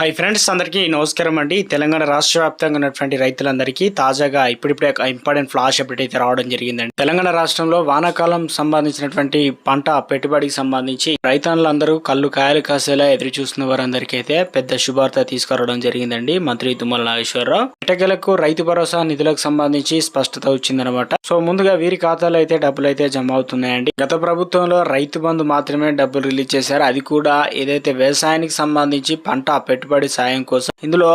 Hi friends అందరికీ నమస్కారం అండి. తెలంగాణ రాష్ట్ర వ్యాప్తంగా ఉన్నటువంటి రైతులందరికీ తాజాగా ఇప్పుడిప్పుడే ఒక ఇంపార్టెంట్ ఫ్లాష్ అప్డేట్ అయితే రావడం జరిగిందండి. తెలంగాణ రాష్ట్రంలో వానాకాలం సంబంధించినటువంటి పంట పెట్టుబడికి సంబంధించి రైతన్నులందరూ కళ్ళు కాయలు కాసేలా ఎదురు చూస్తున్న వారందరికీ అయితే పెద్ద శుభార్త తీసుకురావడం జరిగిందండి. మంత్రి తుమ్మల నాగేశ్వరరావు. ఎటకెలకు రైతు భరోసా నిధులకు సంబంధించి స్పష్టత వచ్చిందనమాట. సో ముందుగా వీరి ఖాతాలో అయితే డబ్బులు అయితే జమ అవుతున్నాయండి. గత ప్రభుత్వంలో రైతు బంధు మాత్రమే డబ్బులు రిలీజ్ చేశారు. అది కూడా ఏదైతే వ్యవసాయానికి సంబంధించి పంట పెట్టుబడి సాయం కోసం. ఇందులో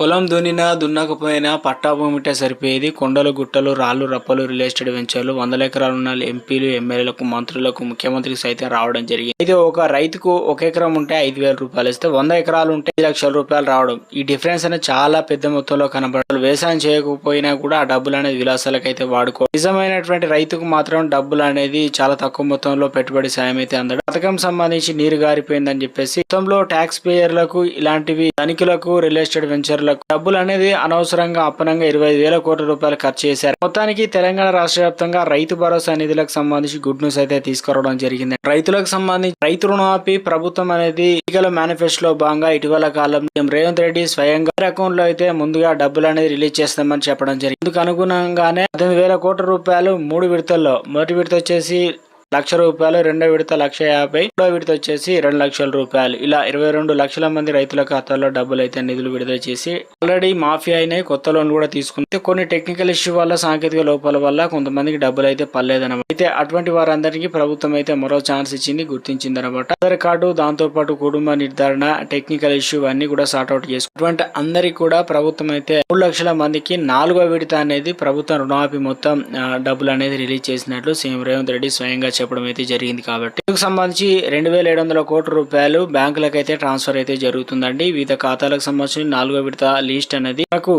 పొలం దున్నినా దున్నకపోయినా పట్టా భూమిటే సరిపోయేది. కొండలు గుట్టలు రాళ్ళు రప్పలు రియల్ ఎస్టేట్ వెంచర్లు వందల ఎకరాలు ఉన్న ఎంపీలు ఎమ్మెల్యేలకు మంత్రులకు ముఖ్యమంత్రికి సైతం రావడం జరిగింది. ఇది ఒక రైతుకు ఒక ఎకరం ఉంటే ఐదు వేల రూపాయలు ఇస్తే వంద ఎకరాలు ఉంటే ఐదు లక్షల రూపాయలు రావడం. ఈ డిఫరెన్స్ అనేది చాలా పెద్ద మొత్తంలో కనబడాలి వ్యవసాయం చేయకపోయినా కూడా ఆ డబ్బులు అనేది విలాసాలకు అయితే వాడుకో నిజమైనటువంటి రైతుకు మాత్రం డబ్బులు అనేది చాలా తక్కువ మొత్తంలో పెట్టుబడి సాయం అయితే అందడం పథకం సంబంధించి నీరు గారిపోయిందని చెప్పేసి మొత్తంలో ట్యాక్స్ పేయర్లకు ఇలాంటివి ధనికులకు రియల్ ఎస్టేట్ వెంచర్లకు డబ్బులు అనేది అనవసరంగా అప్పనంగా ఇరవై వేల కోట్ల రూపాయలు ఖర్చు చేశారు. మొత్తానికి తెలంగాణ రాష్ట్ర వ్యాప్తంగా రైతు భరోసా నిధులకు సంబంధించి గుడ్ న్యూస్ అయితే తీసుకురావడం జరిగింది. రైతులకు సంబంధించి రైతు రుణమాఫీ ప్రభుత్వం అనేది ఎన్నికల మేనిఫెస్టోలో భాగంగా ఇటీవల కాలంలో రేవంత్ రెడ్డి స్వయంగా అకౌంట్లో అయితే ముందుగా డబ్బులు అనేది రిలీజ్ చేస్తామని చెప్పడం జరిగింది. అందుకు అనుగుణంగానే పద్దెనిమిది వేల కోట్ల రూపాయలు మూడు విడతల్లో మొదటి విడత వచ్చేసి లక్ష రూపాయలు రెండో విడత లక్ష యాభై మూడో విడత వచ్చేసి రెండు లక్షల రూపాయలు. ఇలా ఇరవై రెండు లక్షల మంది రైతుల ఖాతాల్లో డబ్బులు అయితే నిధులు విడుదల చేసి ఆల్రెడీ మాఫీ అయినాయి. కొత్త లోన్ కూడా తీసుకుంది కొన్ని టెక్నికల్ ఇష్యూ వల్ల సాంకేతిక లోపాల వల్ల కొంతమందికి డబ్బులు అయితే పర్లేదన్నమాట అయితే అటువంటి వారందరికీ ప్రభుత్వం అయితే మరో ఛాన్స్ ఇచ్చింది గుర్తించింది అనమాట ఆధార్ కార్డు దాంతో పాటు కుటుంబ నిర్ధారణ టెక్నికల్ ఇష్యూ అన్ని కూడా సార్ట్అవుట్ అవుట్ చేసుకుంటారు అటువంటి అందరికి కూడా ప్రభుత్వం అయితే మూడు లక్షల మందికి నాలుగో విడత అనేది ప్రభుత్వం రుణమాఫీ మొత్తం డబ్బులు అనేది రిలీజ్ చేసినట్లు సీఎం రేవంత్ రెడ్డి స్వయంగా చెప్పడం అయితే జరిగింది కాబట్టి. ఇందుకు సంబంధించి రెండు వేల ఏడు వందల కోట్ల రూపాయలు బ్యాంకులకు అయితే ట్రాన్స్ఫర్ అయితే జరుగుతుందండి. వివిధ ఖాతాలకు సంబంధించిన నాలుగో విడత లిస్ట్ అనేది మనకు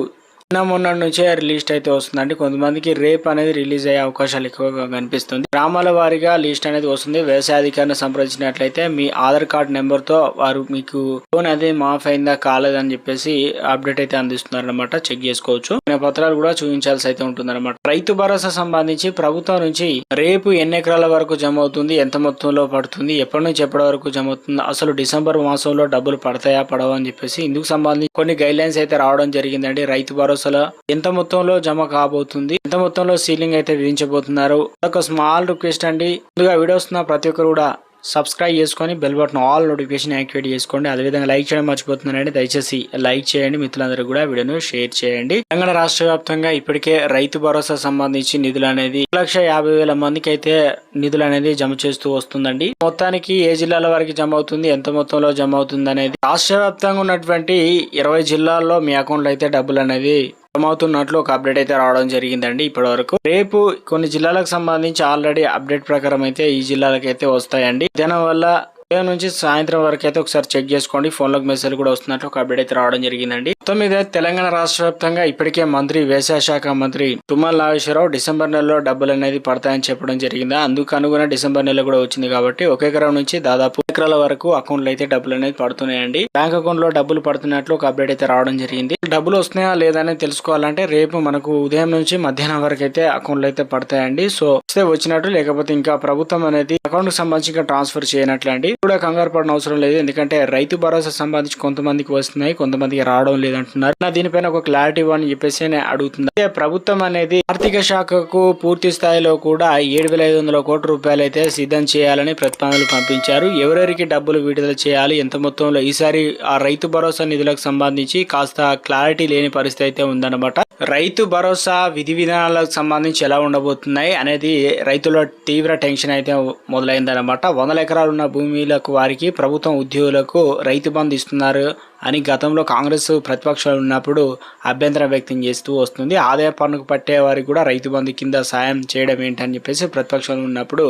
నిన్న మొన్న నుంచే రిలీజ్ అయితే వస్తుందండి. కొంతమందికి రేప్ అనేది రిలీజ్ అయ్యే అవకాశాలు ఎక్కువగా కనిపిస్తుంది. గ్రామాల వారీగా లిస్ట్ అనేది వస్తుంది. వ్యవసాయ అధికారిని సంప్రదించినట్లయితే మీ ఆధార్ కార్డ్ నెంబర్తో వారు మీకు లోన్ అది మాఫ్ అయిందా కాలేదని చెప్పేసి అప్డేట్ అయితే అందిస్తున్నారు అనమాట చెక్ చేసుకోవచ్చు. పత్రాలు కూడా చూపించాల్సి అయితే ఉంటుంది రైతు భరోసా సంబంధించి ప్రభుత్వం నుంచి రేపు ఎన్ని ఎకరాల వరకు జమ అవుతుంది? ఎంత మొత్తంలో పడుతుంది? ఎప్పటి నుంచి ఎప్పటి వరకు జమ అవుతుంది? అసలు డిసెంబర్ మాసంలో డబ్బులు పడతాయా పడవా అని చెప్పేసి ఇందుకు సంబంధించి కొన్ని గైడ్ లైన్స్ అయితే రావడం జరిగిందండి. రైతు భరోసా అసలు ఎంత మొత్తంలో జమ కాబోతుంది? ఎంత మొత్తంలో సీలింగ్ అయితే విధించబోతున్నారు? ఒక స్మాల్ రిక్వెస్ట్ అండి. ముందుగా వీడియో వస్తున్న ప్రతి ఒక్కరు కూడా సబ్స్క్రైబ్ చేసుకొని bell button all notification activate చేసుకోండి. అదేవిధంగా లైక్ చేయడం మర్చిపోతున్నారండి దయచేసి లైక్ చేయండి. మిత్రులందరూ కూడా వీడియోను షేర్ చేయండి. తెలంగాణ రాష్ట్ర వ్యాప్తంగా ఇప్పటికే రైతు భరోసా సంబంధించి నిధులు అనేది లక్ష యాభై వేల మందికి అయితే నిధులు అనేది జమ చేస్తూ వస్తుందండి. మొత్తానికి ఏ జిల్లాల వరకు జమ అవుతుంది? ఎంత మొత్తంలో జమ అవుతుంది అనేది రాష్ట్ర వ్యాప్తంగా ఉన్నటువంటి ఇరవై జిల్లాల్లో మీ అకౌంట్లో అయితే డబ్బులు అనేది అవుతున్నట్లు ఒక అప్డేట్ అయితే రావడం జరిగిందండి ఇప్పటి వరకు రేపు కొన్ని జిల్లాలకు సంబంధించి ఆల్రెడీ అప్డేట్ ప్రకారం అయితే ఈ జిల్లాలకు అయితే వస్తాయండి. దాని వల్ల ఉదయం నుంచి సాయంత్రం వరకు అయితే ఒకసారి చెక్ చేసుకోండి. ఫోన్లోకి మెసేజ్ కూడా వస్తున్నట్లు ఒక అప్డేట్ అయితే రావడం జరిగిందండి. తొమ్మిది తెలంగాణ రాష్ట్ర వ్యాప్తంగా ఇప్పటికే మంత్రి వ్యవసాయ శాఖ మంత్రి తుమ్మల నాగేశ్వరరావు డిసెంబర్ నెలలో డబ్బులు అనేది పడతాయని చెప్పడం జరిగింది. అందుకు అనుగుణ డిసెంబర్ నెల కూడా వచ్చింది కాబట్టి ఒక ఎకరం నుంచి దాదాపు ఎకరాల వరకు అకౌంట్లు అయితే డబ్బులు అనేది పడుతున్నాయండి. బ్యాంక్ అకౌంట్లో డబ్బులు పడుతున్నట్లు ఒక అప్డేట్ అయితే రావడం జరిగింది. డబ్బులు వస్తున్నాయా లేదా అని తెలుసుకోవాలంటే రేపు మనకు ఉదయం నుంచి మధ్యాహ్నం వరకు అయితే అకౌంట్లు అయితే పడతాయండి. సో వస్తే వచ్చినట్టు లేకపోతే ఇంకా ప్రభుత్వం అనేది అకౌంట్కి సంబంధించి ట్రాన్స్ఫర్ చేయనట్లు అండి కూడా కంగారు పడిన అవసరం లేదు. ఎందుకంటే రైతు భరోసా సంబంధించి కొంతమందికి వస్తున్నాయి కొంతమందికి రావడం లేదంటున్నారు. నా దీనిపైన ఒక క్లారిటీ ఇవ్వని చెప్పేసి అడుగుతుంది అయితే ప్రభుత్వం అనేది ఆర్థిక శాఖకు పూర్తి స్థాయిలో కూడా ఏడు వేల ఐదు వందల కోట్ల రూపాయలు అయితే సిద్ధం చేయాలని ప్రతిపాదనలు పంపించారు. ఎవరెవరికి డబ్బులు విడుదల చేయాలి ఎంత మొత్తంలో ఈసారి ఆ రైతు భరోసా నిధులకు సంబంధించి కాస్త క్లారిటీ లేని పరిస్థితి అయితే ఉందన్నమాట. రైతు భరోసా విధి విధానాలకు సంబంధించి ఎలా ఉండబోతున్నాయి అనేది రైతుల తీవ్ర టెన్షన్ అయితే మొదలైందన్నమాట. వందల ఎకరాలు ఉన్న భూమిలకు వారికి ప్రభుత్వం ఉద్యోగులకు రైతు బంధు ఇస్తున్నారు. అని గతంలో కాంగ్రెస్ ప్రతిపక్షాలు ఉన్నప్పుడు అభ్యంతరం వ్యక్తం చేస్తూ వస్తుంది. ఆదాయ పన్నుకు పట్టే వారికి కూడా రైతు బంధు కింద సాయం చేయడం ఏంటని చెప్పేసి ప్రతిపక్షాలు ఉన్నప్పుడు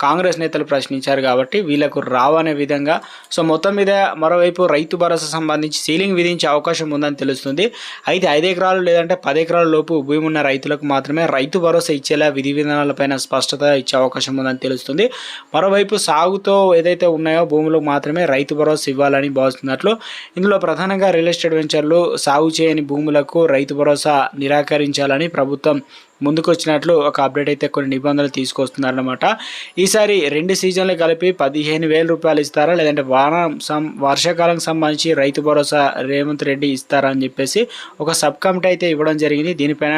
కాంగ్రెస్ నేతలు ప్రశ్నించారు కాబట్టి వీళ్ళకు రావనే విధంగా సో మొత్తం మీద మరోవైపు రైతు భరోసా సంబంధించి సీలింగ్ విధించే అవకాశం ఉందని తెలుస్తుంది. అయితే ఐదు ఎకరాలు లేదంటే పది ఎకరాల లోపు భూమి ఉన్న రైతులకు మాత్రమే రైతు భరోసా ఇచ్చేలా విధి విధానాలపైన స్పష్టత ఇచ్చే అవకాశం ఉందని తెలుస్తుంది. మరోవైపు సాగుతో ఏదైతే ఉన్నాయో భూములకు మాత్రమే రైతు భరోసా ఇవ్వాలని భావిస్తున్నట్లు ఇందులో రాష్ట్రంలో ప్రధానంగా రియల్ ఎస్టేట్ వెంచర్లు సాగు చేయని భూములకు రైతు భరోసా నిరాకరించాలని ప్రభుత్వం ముందుకు వచ్చినట్లు ఒక అప్డేట్ అయితే కొన్ని నిబంధనలు తీసుకొస్తున్నారన్నమాట. ఈసారి రెండు సీజన్లు కలిపి పదిహేను వేల రూపాయలు ఇస్తారా? లేదంటే వాన సం వర్షాకాలం సంబంధించి రైతు భరోసా రేవంత్ రెడ్డి ఇస్తారా అని చెప్పేసి ఒక సబ్ కమిటీ అయితే ఇవ్వడం జరిగింది. దీనిపైన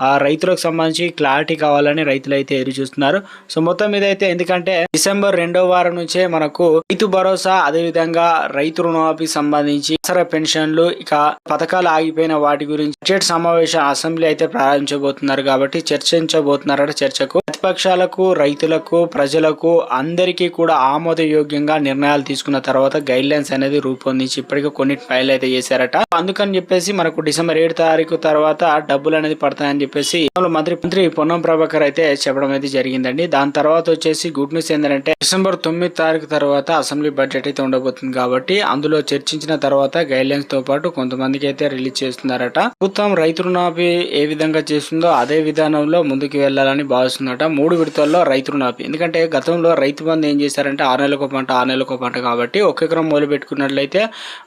ఆ రైతులకు సంబంధించి క్లారిటీ కావాలని రైతులు అయితే ఎదురు చూస్తున్నారు. సో మొత్తం మీద అయితే ఎందుకంటే డిసెంబర్ రెండో వారం నుంచే మనకు రైతు భరోసా అదేవిధంగా రైతు రుణమాఫీ సంబంధించి అవసర పెన్షన్లు ఇక పథకాలు ఆగిపోయిన వాటి గురించి బడ్జెట్ సమావేశం అసెంబ్లీ అయితే ప్రారంభించబోతున్నారు కాబట్టి చర్చించబోతున్నారట చర్చకు. ప్రతిపక్షాలకు రైతులకు ప్రజలకు అందరికీ కూడా ఆమోదయోగ్యంగా నిర్ణయాలు తీసుకున్న తర్వాత గైడ్ లైన్స్ అనేది రూపొందించి ఇప్పటికీ కొన్ని ఫైల్ అయితే చేశారట. అందుకని చెప్పేసి మనకు డిసెంబర్ ఏడు తారీఖు తర్వాత డబ్బులు అనేది పడతాయని చెప్పేసి మంత్రి మంత్రి పొన్నం ప్రభాకర్ అయితే చెప్పడం అయితే జరిగిందండి. దాని తర్వాత వచ్చేసి గుడ్ న్యూస్ ఏంటంటే డిసెంబర్ తొమ్మిది తారీఖు తర్వాత అసెంబ్లీ బడ్జెట్ అయితే ఉండబోతుంది కాబట్టి అందులో చర్చించిన తర్వాత గైడ్ లైన్స్తో పాటు కొంతమందికి అయితే రిలీజ్ చేస్తున్నారట. ప్రభుత్వం రైతు రుణాపి ఏ విధంగా చేస్తుందో అదే విధానంలో ముందుకు వెళ్ళాలని భావిస్తుందట. మూడు విడతల్లో రైతులు నాపి ఎందుకంటే గతంలో రైతు బంధు ఏం చేశారంటే ఆరు నెలలకు పంట ఆరు నెలలకు పంట కాబట్టి ఒక ఎకరం మొదలు పెట్టుకున్నట్లయితే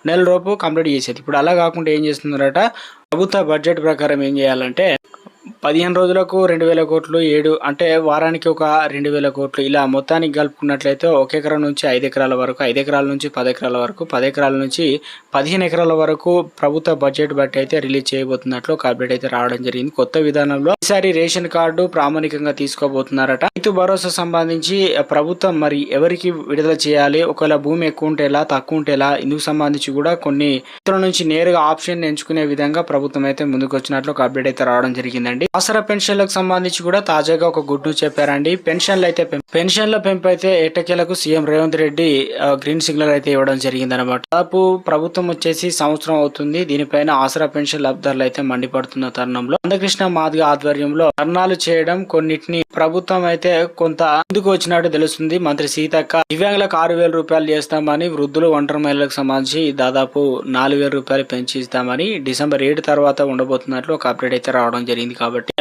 నెల రూపు కంప్లీట్ చేసేది. ఇప్పుడు అలా కాకుండా ఏం చేస్తున్నారట? ప్రభుత్వ బడ్జెట్ ప్రకారం ఏం చేయాలంటే పదిహేను రోజులకు రెండు వేల కోట్లు ఏడు అంటే వారానికి ఒక రెండు వేల కోట్లు. ఇలా మొత్తానికి కలుపుకున్నట్లయితే ఒక ఎకరం నుంచి ఐదు ఎకరాల వరకు ఐదు ఎకరాల నుంచి పది ఎకరాల వరకు పది ఎకరాల నుంచి పదిహేను ఎకరాల వరకు ప్రభుత్వ బడ్జెట్ బట్టి అయితే రిలీజ్ చేయబోతున్నట్లు ఒక అప్డేట్ అయితే రావడం జరిగింది. కొత్త విధానంలో ఈసారి రేషన్ కార్డు ప్రామాణికంగా తీసుకోబోతున్నారట. రైతు భరోసా సంబంధించి ప్రభుత్వం మరి ఎవరికి విడుదల చేయాలి? ఒకవేళ భూమి ఎక్కువ ఉంటే ఎలా తక్కువ ఉంటే ఎలా ఇందుకు సంబంధించి కూడా కొన్ని ఇతరుల నుంచి నేరుగా ఆప్షన్ ఎంచుకునే విధంగా ప్రభుత్వం అయితే ముందుకు వచ్చినట్లు ఒక అప్డేట్ అయితే రావడం జరిగిందండి. ఆసరా పెన్షన్లకు సంబంధించి కూడా తాజాగా ఒక గుడ్ న్యూస్ చెప్పారండి. పెన్షన్లు అయితే పెన్షన్ల పెంపు అయితే ఎట్టకేలకు CM Revanth Reddy green signal అయితే ఇవ్వడం జరిగింది అనమాట దాదాపు ప్రభుత్వం వచ్చేసి సంవత్సరం అవుతుంది. దీనిపైన ఆసరా పెన్షన్ లబ్ధారులు అయితే మండిపడుతున్న తరుణంలో. అందకృష్ణ మాదిగ ఆధ్వర్యంలో ధర్నాలు చేయడం కొన్నిటిని ప్రభుత్వం అయితే కొంత ముందుకు వచ్చినట్టు తెలుస్తుంది. మంత్రి సీతక్క దివ్యాంగులకు ఆరు వేల రూపాయలు చేస్తామని వృద్ధులు ఒంటరి మహిళలకు సంబంధించి దాదాపు నాలుగు వేల రూపాయలు పెంచి ఇస్తామని డిసెంబర్ ఏడు తర్వాత ఉండబోతున్నట్లు ఒక అప్డేట్ అయితే రావడం జరిగింది కాబట్టి.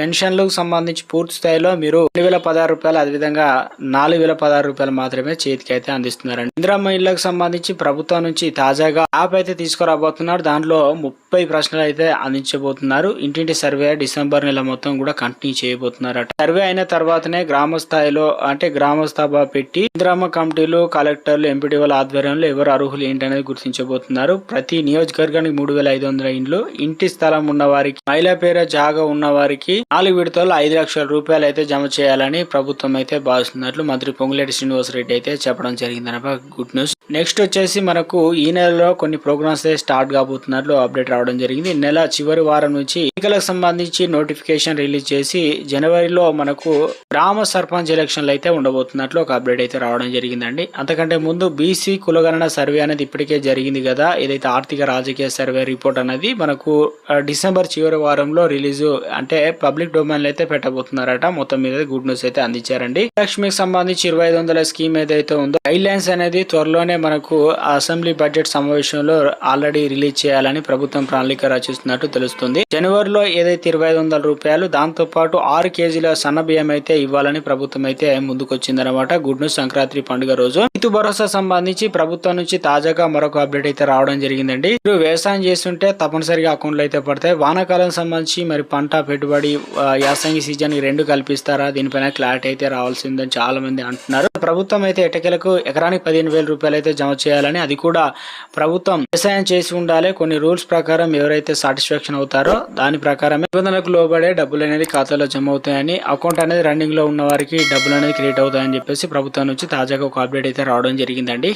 పెన్షన్లకు సంబంధించి పూర్తి స్థాయిలో మీరు రెండు వేల పదహారు రూపాయలు అదేవిధంగా నాలుగు వేల పదహారు రూపాయలు మాత్రమే చేతికి అయితే అందిస్తున్నారండి. ఇందిరా మహిళలకు సంబంధించి ప్రభుత్వం నుంచి తాజాగా యాప్ అయితే తీసుకురాబోతున్నారు. దాంట్లో ముప్పై ప్రశ్నలు అయితే అందించబోతున్నారు. ఇంటింటి సర్వే డిసెంబర్ నెల మొత్తం కూడా కంటిన్యూ చేయబోతున్నారట. సర్వే అయిన తర్వాతనే గ్రామ స్థాయిలో అంటే గ్రామ సభ పెట్టి గ్రామ కమిటీలు కలెక్టర్లు ఎంపీడీల ఆధ్వర్యంలో ఎవరు అర్హులు ఏంటనేది గుర్తించబోతున్నారు. ప్రతి నియోజకవర్గానికి మూడు వేల ఐదు వందల ఇండ్లు ఇంటి స్థలం ఉన్న వారికి మహిళా పేర జాగా ఉన్న వారికి నాలుగు విడతలు ఐదు లక్షల రూపాయలు అయితే జమ చేయాలని ప్రభుత్వం అయితే భావిస్తున్నట్లు మంత్రి పొంగులేటి శ్రీనివాసరెడ్డి అయితే చెప్పడం జరిగిందనమాట గుడ్ న్యూస్. నెక్స్ట్ వచ్చేసి మనకు ఈ నెలలో కొన్ని ప్రోగ్రామ్స్ అయితే స్టార్ట్ కాబోతున్నట్లు అప్డేట్ రావడం జరిగింది. నెల చివరి వారం నుంచి ఎన్నికలకు సంబంధించి నోటిఫికేషన్ రిలీజ్ చేసి జనవరిలో మనకు గ్రామ సర్పంచ్ ఎలక్షన్లు అయితే ఉండబోతున్నట్లు ఒక అప్డేట్ అయితే రావడం జరిగిందండి. అంతకంటే ముందు బీసీ కులగణన సర్వే అనేది ఇప్పటికే జరిగింది కదా. ఏదైతే ఆర్థిక రాజకీయ సర్వే రిపోర్ట్ అనేది మనకు డిసెంబర్ చివరి వారంలో రిలీజ్ అంటే పబ్లిక్ డొమైన్ అయితే పెట్టబోతున్నారట. మొత్తం మీద గుడ్ న్యూస్ అయితే అందించారండి. లక్ష్మికి సంబంధించి ఇరవై ఐదు వందల స్కీమ్ ఏదైతే ఉందో గైడ్ లైన్స్ అనేది త్వరలోనే మనకు అసెంబ్లీ బడ్జెట్ సమావేశంలో ఆల్రెడీ రిలీజ్ చేయాలని ప్రభుత్వం ప్రణాళిక రచిస్తున్నట్టు తెలుస్తుంది. జనవరిలో ఏదైతే ఇరవై ఐదు వందల రూపాయలు దాంతో పాటు ఆరు కేజీల సన్న బియ్యం అయితే ఇవ్వాలని ప్రభుత్వం అయితే ముందుకొచ్చింది వచ్చిందనమాట గుడ్ న్యూస్ సంక్రాంతి పండుగ రోజు. రైతు భరోసా సంబంధించి ప్రభుత్వం నుంచి తాజాగా మరొక అప్డేట్ అయితే రావడం జరిగిందండి. మీరు వ్యవసాయం చేస్తుంటే తప్పనిసరిగా అకౌంట్లు అయితే పడతాయి. వానాకాలం సంబంధించి మరి పంట పెట్టుబడి యాసంగి సీజన్ రెండు కల్పిస్తారా? దీనిపైన క్లారిటీ అయితే రావాల్సిందని చాలా మంది అంటున్నారు. ప్రభుత్వం అయితే ఎటకెలకు ఎకరానికి పదిహేను వేల రూపాయలు అయితే జమ చేయాలని అది కూడా ప్రభుత్వం వ్యవసాయం చేసి ఉండాలి. కొన్ని రూల్స్ ప్రకారం ఎవరైతే సాటిస్ఫాక్షన్ అవుతారో దాని ప్రకారమే నిబంధనలకు లోబడే డబ్బులు అనేది ఖాతాలో జమ అవుతాయని అకౌంట్ అనేది రన్నింగ్లో ఉన్న వారికి డబ్బులు అనేది క్రియేట్ అవుతాయని చెప్పేసి ప్రభుత్వం నుంచి తాజాగా ఒక అప్డేట్ అయితే రావడం జరిగిందండి.